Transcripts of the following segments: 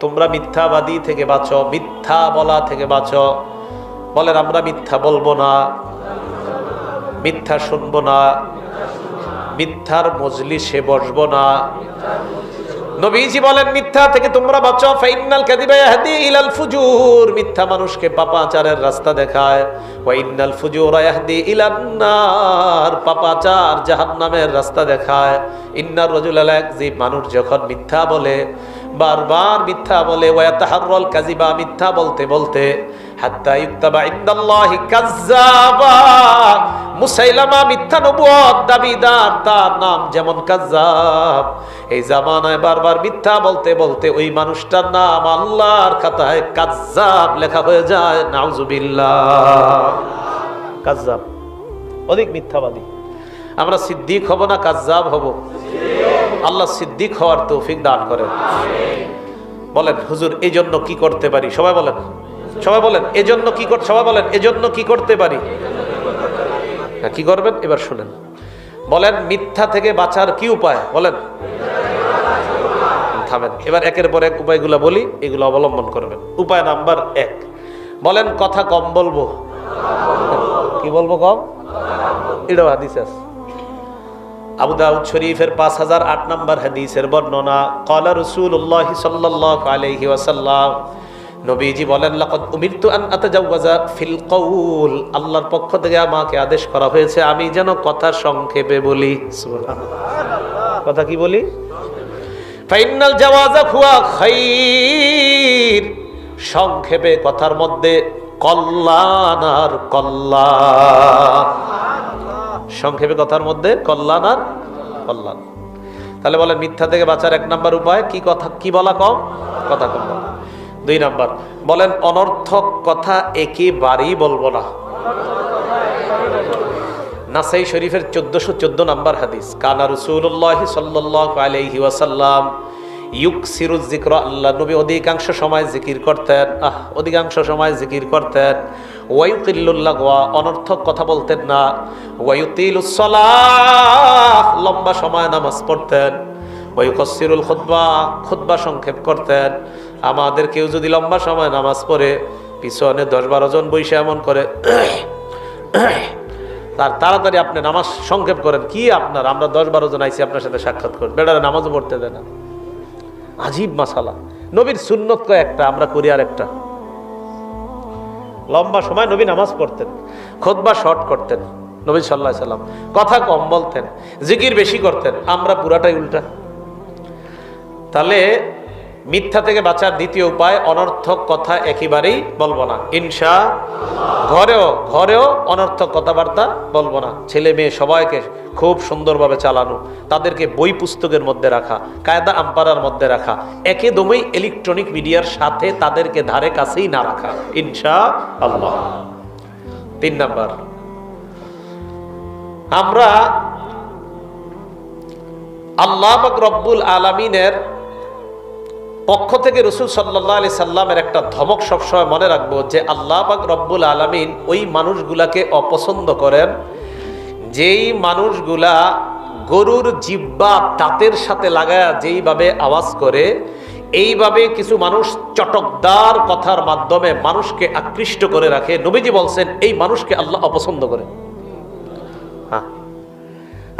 তোমরা মিথ্যাবাদী থেকে বাঁচো, মিথ্যা বলা থেকে বাঁচো। বলেন, আমরা মিথ্যা বলব না, মিথ্যা শুনব না, মিথ্যার মজলিসে বসবো না। নবীজি বলেন, মিথ্যা থেকে তোমরা বাঁচো। ফাইনাল কাদিবা ইয়াহদি ইলাল ফুজুর। মিথ্যা মানুষকে পাপাচারের রাস্তা দেখায়। ওয়া ইন্নাল ফুজুরা ইয়াহদি ইলান নার। পাপাচার জাহান্নামের রাস্তা দেখায়। ইন্নার রাজুলা লাযিব মানুষ যখন মিথ্যা বলে বারবার মিথ্যা বলে ওয়া তাহাররাল কাযিবা মিথ্যা বলতে বলতে, হাত্তা ইউক্তাবা ইনদাল্লাহি কাজ্জাবা মুসাইলামা মিথ্যা নবুয়ত দাবিদার, তার নাম যেমন কাজ্জাব এই জামানায় বারবার মিথ্যা বলতে বলতে ওই মানুষটার নাম আল্লাহর খাতায় কাজ্জাব লেখা হয়ে যায়। নাউজুবিল্লাহ। কাজ্জাব অধিক মিথ্যাবাদী। আমরা সিদ্দিক হব না কাজ্জাব হব? আল্লাহ সিদ্দিক হওয়ার তৌফিক দান করেন। বলেন হুজুর এই জন্য কি করতে পারি? সবাই বলেন। সবাই বলেন এজন্য কি কর সবাই বলেন এজন্য কি করতে পারি? হ্যাঁ, কি করবেন? এবার শুনেন। বলেন মিথ্যা থেকে বাঁচার কি উপায়? বলেন। থামেন। এবার একের পর এক উপায়গুলো বলি এগুলো অবলম্বন করবেন। উপায় নাম্বার এক। বলেন কথা কম বলব। কি বলব কম? এটাও হাদিস আছে। আবু শরীফের পাঁচ হাজার আট নম্বর হাদিসের বর্ণনা, কলা রসুল্লাহ সাল্লাহ আলহি ওয়াসাল্লাম নবীজি বলেন, লাকাদ উমিরতু ফিল কওল আল্লাহর পক্ষ থেকে আমাকে আদেশ করা হয়েছে, আমি যেন কথা সংক্ষেপে বলি। কথা কি বলি? ফাইনাল জাওয়াজা হুয়া খাইর সংক্ষেপে কথার মধ্যে কল্যাণ আর কল্যাণ সংক্ষেপে কথার মধ্যে কল্যাণ আর কল্যাণ। তাহলে বলেন, মিথ্যা থেকে বাঁচার এক নাম্বার উপায় কি কথা, কি বলা কম? কথা কম দুই নাম্বার, বলেন, অনর্থক কথা একেবারেই বলব না। নাসাই শরীফের চোদ্দশো চোদ্দ নাম্বার হাদিস, কানা রসুল্লাহ সাল্লাহ আলাইহি ওয়াসাল্লাম ইউক সিরুজ জিক্র আল্লাহ নবী অধিকাংশ সময় জিকির করতেন। আহ, অধিকাংশ সময় জিকির করতেন। ওয়াইউকিল্লুল্লাহ গোয়া অনর্থক কথা বলতেন না। ওয়াইউতিলুসলাহ লম্বা সময় নামাজ পড়তেন। ওয়াইকসিরুল খুতবা খুতবা সংক্ষেপ করতেন। আমাদের কেউ যদি লম্বা সময় নামাজ পড়ে, পিছনে দশ বারো জন বৈশে এমন করে, তার তাড়াতাড়ি আপনি নামাজ সংক্ষেপ করেন। কি আপনার? আমরা দশ বারো জন আইসি আপনার সাথে সাক্ষাৎ করি। বেটারা নামাজও পড়তে দেয় না। আজীব মাসালা নবীর সুন্নত কয় একটা আমরা করি আর একটা লম্বা সময় নবী নামাজ পড়তেন খোদবা শর্ট করতেন, নবী সাল্লাহ সাল্লাম। কথা কম বলতেন, জিকির বেশি করতেন, আমরা পুরাটাই উল্টা। তাহলে মিথ্যা থেকে বাঁচার দ্বিতীয় উপায় অনর্থক কথা একেবারেই বলব না। ইনশা ঘরেও ঘরেও অনর্থক কথাবার্তা বলব না। ছেলে মেয়ে সবাইকে খুব সুন্দরভাবে চালানো, তাদেরকে বই পুস্তকের মধ্যে রাখা, কায়দা আম্পারার মধ্যে রাখা একদমই ইলেকট্রনিক মিডিয়ার সাথে তাদেরকে ধারে কাছেই না রাখা। ইনশা আল্লাহ। তিন নাম্বার। আমরা আল্লাহ রব্বুল আলমিনের পক্ষ থেকে রসুল সাল্লাহ আলি সাল্লামের একটা ধমক সবসময় মনে রাখব যে আল্লাহ পাক রব্বুল আলমিন ওই মানুষগুলাকে অপছন্দ করেন, যেই মানুষগুলা গরুর জিব্বা দাঁতের সাথে লাগায়া যেইভাবে আওয়াজ করে, এইভাবে কিছু মানুষ চটকদার কথার মাধ্যমে মানুষকে আকৃষ্ট করে রাখে। নবীজি বলছেন, এই মানুষকে আল্লাহ অপছন্দ করে। হ্যাঁ।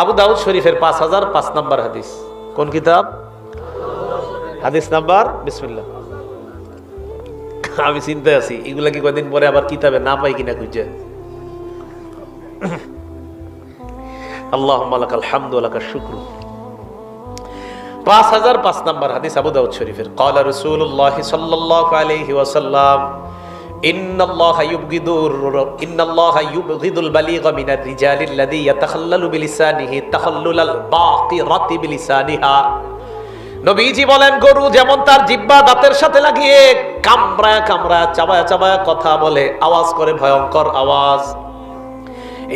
আবু দাউদ শরীফের পাঁচ হাজার পাঁচ নম্বর হাদিস। কোন কিতাব? হাদিস নাম্বার বিসমিল্লাহ আমি চিন্তা আছি এগুলা কি কয়দিন পরে আবার কিতাবে না পাই কিনা খুঁজে আল্লাহ লাকাল হামদু লাকা শুক্র পাঁচ হাজার পাঁচ নাম্বার হাদিস আবু দাউদ শরীফের قال رسول الله صلى الله عليه وسلم إن الله يبغض إن الله يبغض البليغ من الرجال الذي يتخلل بلسانه تخلل الباقرة بلسانها নবীজি বলেন, গরু যেমন তার জিব্বা দাঁতের সাথে লাগিয়ে কামড়ায় কামড়ায়, চাবায় চাবায় কথা বলে, আওয়াজ করে ভয়ঙ্কর আওয়াজ।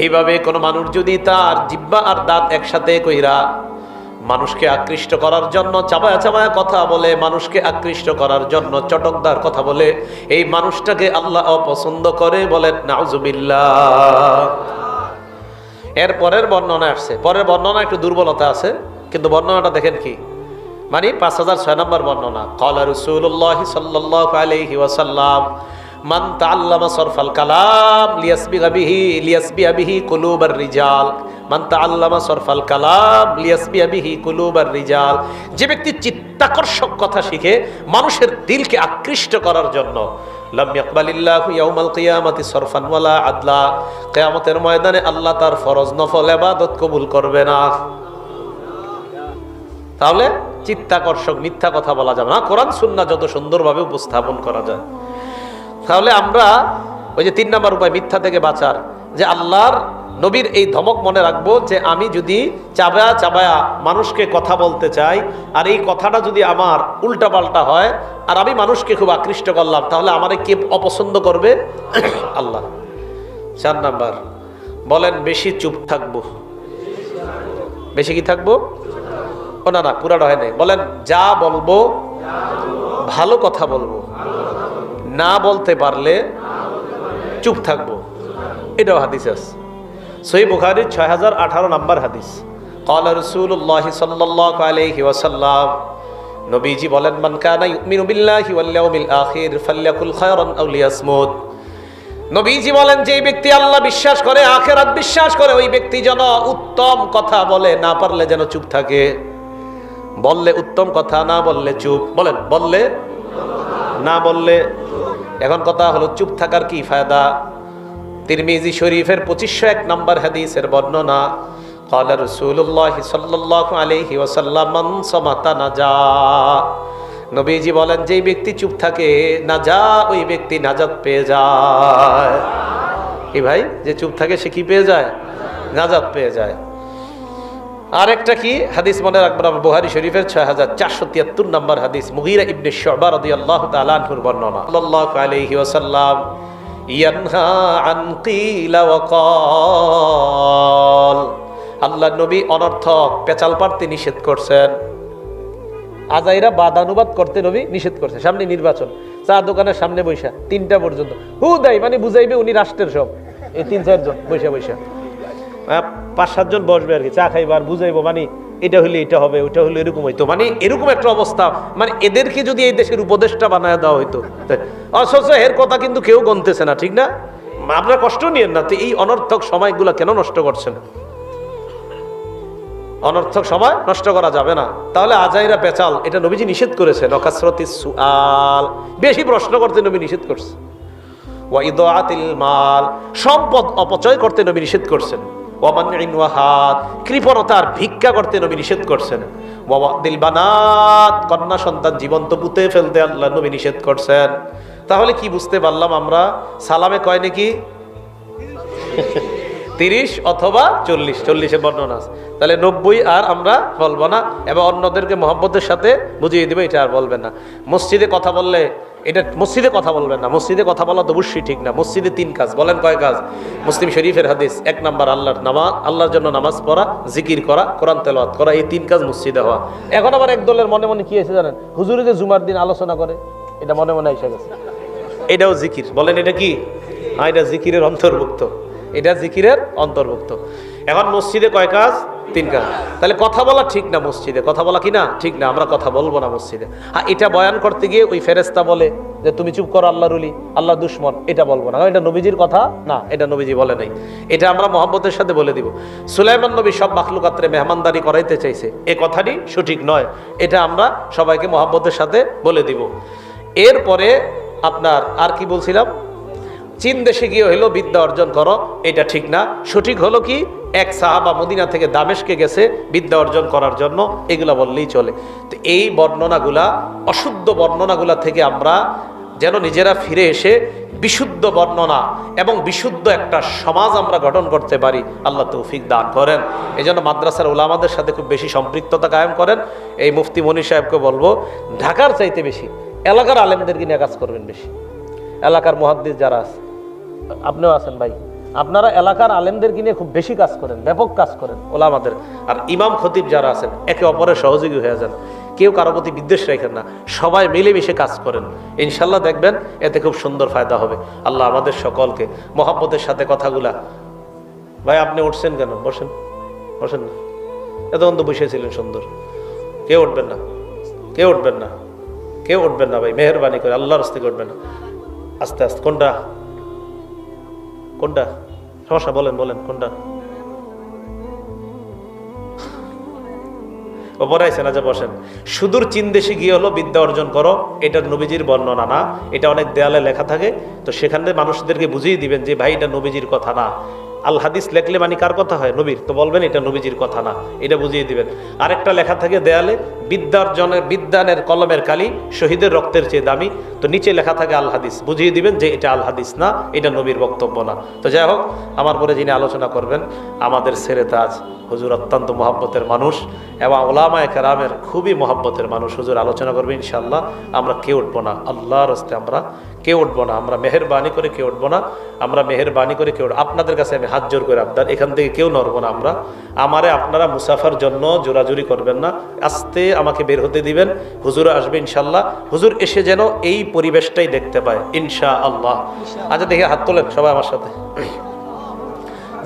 এইভাবে কোনো মানুষ যদি তার জিব্বা আর দাঁত একসাথে কইরা মানুষকে আকৃষ্ট করার জন্য চাবায়া চাবায়া কথা বলে, মানুষকে আকৃষ্ট করার জন্য চটকদার কথা বলে, এই মানুষটাকে আল্লাহ অপছন্দ করে বলেন, নাউজুবিল্লাহ। এর পরের বর্ণনা আসছে। পরের বর্ণনা একটু দুর্বলতা আছে, কিন্তু বর্ণনাটা দেখেন কি? মানে পাঁচ হাজার ছয় নম্বর বর্ণনা। কলা রসুল্লাহ সাল্লাহ আলহি ওয়াসাল্লাম, মান তাআল্লামা সরফাল কালাম, লিয়াসবিগা বিহি, লিয়াসবিয়া বিহি কুলুবার রিজাল। মান তাআল্লামা সরফাল কালাম, লিয়াসবিয়া বিহি কুলুবার রিজাল। যে ব্যক্তি চিত্তাকর্ষক কথা শিখে মানুষের দিলকে আকৃষ্ট করার জন্য, লাম ইয়াকবালিল্লাহু ইয়াউমাল কিয়ামাতি সরফান আদলা। কিয়ামতের ময়দানে আল্লাহ তার ফরজ নফল ইবাদত কবুল করবে না। তাহলে চিত্তাকর্ষক মিথ্যা কথা বলা যাবে না। কোরআন সুন্না যত সুন্দরভাবে উপস্থাপন করা যায়। তাহলে আমরা ওই যে তিন নম্বর উপায়, মিথ্যা থেকে বাঁচার। যে আল্লাহর নবীর এই ধমক মনে রাখব যে আমি যদি চাবায়া চাবায়া মানুষকে কথা বলতে চাই, আর এই কথাটা যদি আমার উল্টা পাল্টা হয়, আর আমি মানুষকে খুব আকৃষ্ট করলাম, তাহলে আমারে কে অপছন্দ করবে? আল্লাহ। চার নাম্বার, বলেন, বেশি চুপ থাকব। বেশি কি থাকব? ও না না পুরাটা হয় নাই বলেন যা বলবো ভালো কথা বলবো না বলতে পারলে চুপ থাকবো এটাও হাদিস আছে সহি বুখারি ছয় হাজার আঠারো নম্বর হাদিস قال رسول الله صلى الله عليه وسلم নবীজি বলেন মান কানা ইউমিনু বিল্লাহি ওয়াল ইয়াউমিল আখির ফালইয়াকুল খায়রান আও লিয়াসমুত নবীজি বলেন যে ব্যক্তি আল্লাহ বিশ্বাস করে আখেরাত বিশ্বাস করে ওই ব্যক্তি যেন উত্তম কথা বলে না পারলে যেন চুপ থাকে বললে উত্তম কথা না বললে চুপ বলেন বললে না বললে এখন কথা হলো চুপ থাকার কি ফায়দা তিরমিজি শরীফের পঁচিশশো এক নম্বর হাদিসের বর্ণনা قال رسول الله صلى الله عليه وسلم من صمت نجا নবীজি বলেন যেই ব্যক্তি চুপ থাকে না যা ওই ব্যক্তি নাজাত পেয়ে যায় কি ভাই যে চুপ থাকে সে কি পেয়ে যায় নাজাত পেয়ে যায় আর একটা কি? হাদিস মনে রাখবেন, আমরা বুহারি শরীফের ছয় হাজার চারশো তিয়াত্তর নম্বর হাদিস, মুগিরা ইবনে শোবা রদি আল্লাহ তালাহুর বর্ণনা। সাল্লাল্লাহু আলাইহি ওয়াসাল্লাম, ইয়ানহা আন আল্লাহ নবী অনর্থক পেচাল পারতে নিষেধ করছেন। আজাইরা বাদানুবাদ করতে নবী নিষেধ করছে। সামনে নির্বাচন, চা দোকানের সামনে বৈশা, তিনটা পর্যন্ত। হু দেয় মানে বুঝাইবে উনি রাষ্ট্রের সব। এই তিন চারজন বৈশা বৈশা। পাঁচ, সাতজন বসবে আর কি, চা খাইবো আর বুঝাইবো মানে এটা হলে এটা হবে ওইটা হলে এরকম হইতো। মানে এরকম একটা অবস্থা মানে এদেরকে যদি এই দেশের উপদেশটা বানায় দেওয়া হইতো অথচ এর কথা কিন্তু কেউ গনতেছে না, ঠিক না? আপনারা কষ্ট নিয়েন না, তো এই অনর্থক সময়গুলো কেন নষ্ট করছেন? অনর্থক সময় নষ্ট করা যাবে না। তাহলে আজাইরা পেচাল, এটা নবীজি নিষেধ করেছে নকাসরতি সুআল। বেশি প্রশ্ন করতে নবী নিষেধ করছে। ওয়াইদাতিল মাল, সম্পদ অপচয় করতে নবী নিষেধ করছেন। ওয়ামানিন ওয়াহাদ, কৃপণতার ভিক্ষা করতে নবী নিষেধ করছেন। ওয়াদিল বানাত, কন্যা সন্তান জীবন্ত পুঁতে ফেলতে আল্লাহ নবী নিষেধ করছেন। তাহলে কি বুঝতে পারলাম আমরা? সালামে কয় নাকি? তিরিশ অথবা চল্লিশ, চল্লিশের বর্ণনা তাহলে নব্বই আর আমরা বলব না এবং অন্যদেরকে মহব্বতের সাথে বুঝিয়ে দিবে, এটা আর বলবেন না। মসজিদে কথা বললে এটা মসজিদে কথা বলবেন না। মসজিদে কথা বলা তো অবশ্যই ঠিক না। মসজিদে তিন কাজ। বলেন কয় কাজ? মুসলিম শরীফের হাদিস, এক নাম্বার আল্লাহর নামাজ, আল্লাহর জন্য নামাজ পড়া, জিকির করা, কোরআন তেলাওয়াত করা, এই তিন কাজ মসজিদে হওয়া। এখন আবার এক দলের মনে মনে কি আছে জানেন? হুজুরে যে জুমার দিন আলোচনা করে, এটা মনে মনে এসে গেছে। এটাও জিকির। বলেন এটা কি? হ্যাঁ এটা জিকিরের অন্তর্ভুক্ত। এটা জিকিরের অন্তর্ভুক্ত। এখন মসজিদে কয় কাজ? তিন কাজ। তাহলে কথা বলা ঠিক না মসজিদে? কথা বলা কি না? ঠিক না, আমরা কথা বলব না মসজিদে। হ্যাঁ এটা বয়ান করতে গিয়ে ওই ফেরেস্তা বলে যে, তুমি চুপ করো আল্লাহ রুলি আল্লাহ দুশ্মন। এটা বলব না। এটা নবীজির কথা? না, এটা নবীজি বলে নাই। এটা আমরা মহব্বতের সাথে বলে দিব। সুলাইমান নবী সব মাখলুকাত্রে মেহমানদারি করাইতে চাইছে। এ কথাটি সঠিক নয়। এটা আমরা সবাইকে মহব্বতের সাথে বলে দিব। এরপরে আপনার আর কি বলছিলাম? চীন দেশে গিয়ে হলো বিদ্যা অর্জন করো, এটা ঠিক না। সঠিক হলো কি, এক সাহাবা মদিনা থেকে দামেশকে গেছে বিদ্যা অর্জন করার জন্য, এগুলা বললেই চলে। তো এই বর্ণনাগুলা, অশুদ্ধ বর্ণনাগুলা থেকে আমরা যেন নিজেরা ফিরে এসে বিশুদ্ধ বর্ণনা এবং বিশুদ্ধ একটা সমাজ আমরা গঠন করতে পারি, আল্লাহ তৌফিক দান করেন। এই জন্য মাদ্রাসার ওলামাদের সাথে খুব বেশি সম্পৃক্ততা কায়েম করেন। এই মুফতি মনি সাহেবকে বলব, ঢাকার চাইতে বেশি, এলাকার আলেমদেরকে নিয়ে কাজ করবেন বেশি। এলাকার মহাদ্দিস যারা আছে আপনিও আছেন ভাই। আপনারা এলাকার আলেমদেরকে নিয়ে খুব বেশি কাজ করেন? ব্যাপক কাজ করেন। ওলামাদের। আর ইমাম খতিব যারা আছেন, একে অপরের সহযোগী হয়ে যান। কেউ কারও প্রতি বিদ্বেষ রাখেন না। সবাই মিলেমিশে কাজ করেন। ইনশাল্লাহ দেখবেন, এতে খুব সুন্দর ফায়দা হবে। আল্লাহ আমাদের সকলকে মহাব্বতের সাথে কথাগুলা ভাই, আপনি উঠছেন কেন? বসেন। বসেন না। এতক্ষণ তো বসেছিলেন সুন্দর। কেউ উঠবেন না। কেউ উঠবেন না। কেউ উঠবেন না ভাই। মেহরবানি করে আল্লাহর হস্তে উঠবেন না। আস্তে আস্তে। কোনটা? কোনটা? সমস্যা, বলেন বলেন, কোনটা? ওপরে আইসেন আজ বসেন। সুদূর চীন দেশে গিয়ে হলো বিদ্যা অর্জন করো এটা নবীজির বর্ণনা না। এটা অনেক দেয়ালে লেখা থাকে। তো সেখানে মানুষদেরকে বুঝিয়ে দিবেন যে, ভাই, এটা নবীজির কথা না। আল হাদিস লেখলে মানে কার কথা হয়? নবীর। তো বলবেন, এটা নবীজির কথা না। এটা বুঝিয়ে দিবেন। আরেকটা লেখা থাকে দেয়ালে বিদ্যার্জনের বিদ্যানের কলমের কালি শহীদের রক্তের চেয়ে দামি। তো নিচে লেখা থাকে আল হাদিস। বুঝিয়ে দিবেন যে এটা আল হাদিস না, এটা নবীর বক্তব্য না। তো যাই হোক, আমার পরে যিনি আলোচনা করবেন, আমাদের ছেড়ে তাজ হুজুর অত্যন্ত মহাব্বতের মানুষ এবং ওলামায় কেরামের খুবই মহাব্বতের মানুষ হুজুর আলোচনা করবে ইনশাল্লাহ আমরা কেউ উঠবো না। আল্লাহর হস্তে আমরা কেউ উঠবো না। আমরা মেহরবানি করে কেউ উঠবো না। আমরা মেহরবানি করে কেউ আপনাদের কাছে আমি হাত জোর করে আপনার এখান থেকে কেউ নড়বো না আমরা। আমারে আপনারা মুসাফার জন্য জোরাজুরি করবেন না। আস্তে আমাকে বের হতে দিবেন। হুজুর আসবে ইনশাল্লাহ হুজুর এসে যেন এই পরিবেশটাই দেখতে পায় ইনশা আল্লাহ আচ্ছা দেখে হাত তোলেন সবাই আমার সাথে।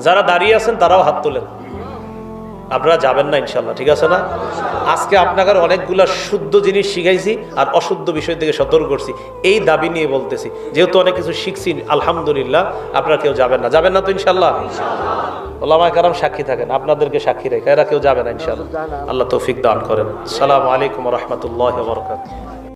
যারা দাঁড়িয়ে আছেন, তারাও হাত তোলেন। আপনারা যাবেন না ইনশাল্লাহ ঠিক আছে না? আজকে আপনাকে অনেকগুলা শুদ্ধ জিনিস শিখাইছি আর অশুদ্ধ বিষয় থেকে সতর্ক করছি। এই দাবি নিয়ে বলতেছি, যেহেতু অনেক কিছু শিখছি, আলহামদুলিল্লাহ, আপনারা কেউ যাবেন না। যাবেন না তো ইনশাল্লাহ ওলামা কারাম সাক্ষী থাকেন, আপনাদেরকে সাক্ষী রেখে, এরা কেউ যাবে না ইনশাল্লাহ আল্লাহ তৌফিক দান করেন। সালাম আলাইকুম রহমতুল্লাহ বরকাত